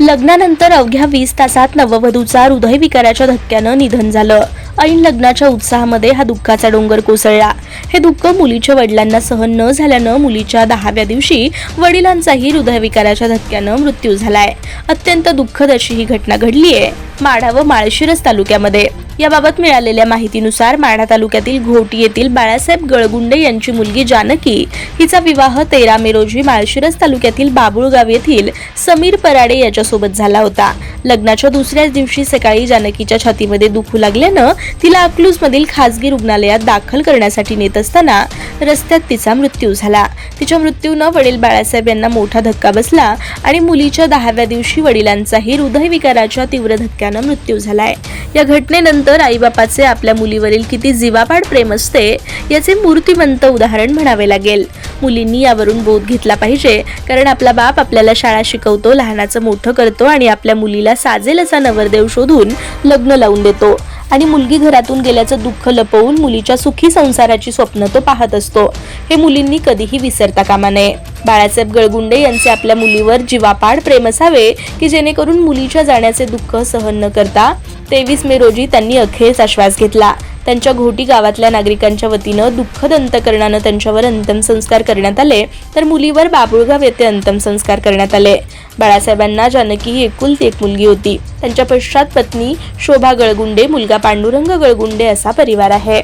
लग्नानंतर अवघ्या वीस तासात नववधूचा हृदयविकाराच्या धक्क्यानं निधन झालं. ऐन लग्नाच्या उत्साहामध्ये हा दुःखाचा डोंगर कोसळला. हे दुःख मुलीच्या वडिलांना सहन न झाल्यानं मुलीच्या दहाव्या दिवशी वडिलांचाही हृदयविकाराच्या धक्क्यानं मृत्यू झालाय. अत्यंत दुःखद अशी ही घटना घडली आहे माढा व माळशिरस तालुक्यामध्ये. याबाबत मिळालेल्या माहितीनुसार माढा तालुक्यातील घोटी येथील बाळासाहेब गळगुंडे यांची मुलगी जानकी हिचा विवाह तेरा मे रोजी माळशिरस तालुक्यातील बाबुळगाव येथील समीर पराडे याच्यासोबत झाला होता. लग्नाच्या दुसऱ्याच दिवशी सकाळी जानकीच्या छातीमध्ये दुखू लागल्यानं तिला अकलूजमधील खासगी रुग्णालयात दाखल करण्यासाठी नेत असताना रस्त्यात तिचा मृत्यू झाला. तिच्या मृत्यूनं वडील बाळासाहेब यांना मोठा धक्का बसला आणि मुलीच्या दहाव्या दिवशी वडिलांचाही हृदयविकाराच्या तीव्र धक्क्यानं मृत्यू झालाय. या घटनेनंतर आईबापाचे आपल्या मुलीवरील किती जीवापाड प्रेम असते याचे मूर्तिमंत उदाहरण म्हणावे लागेल. मुलींनी यावरून बोध घेतला पाहिजे कारण आपला बाप आपल्याला शाळा शिकवतो लहानाचं मोठं करतो आणि आपल्या मुलीला साजेल असा नवरदेव शोधून लग्न लावून देतो. आणि मुलगी घरातून गेल्याचं दुःख लपवून मुलीच्या सुखी संसाराची स्वप्न तो पाहत असतो. हे मुलींनी कधीही विसरता कामा नये. बाळासाहेब गळगुंडे यांचे आपल्या मुलीवर जीवापाड प्रेम असावे की जेणेकरून मुलीच्या जाण्याचे दुःख सहन न करता तेवीस मे रोजी त्यांनी अखेरचा श्वास घेतला. त्यांच्या घोटी गावातल्या नागरिकांच्या वतीनं दुःखद अंतकरणानं त्यांच्यावर अंत्यमसंस्कार करण्यात आले. तर मुलीवर बाबुळगाव येथे अंत्यमसंस्कार करण्यात आले. बाळासाहेबांना जानकी ही एकुलती एक मुलगी होती. त्यांच्या पश्चात पत्नी शोभा गळगुंडे मुलगा पांडुरंग गळगुंडे असा परिवार आहे.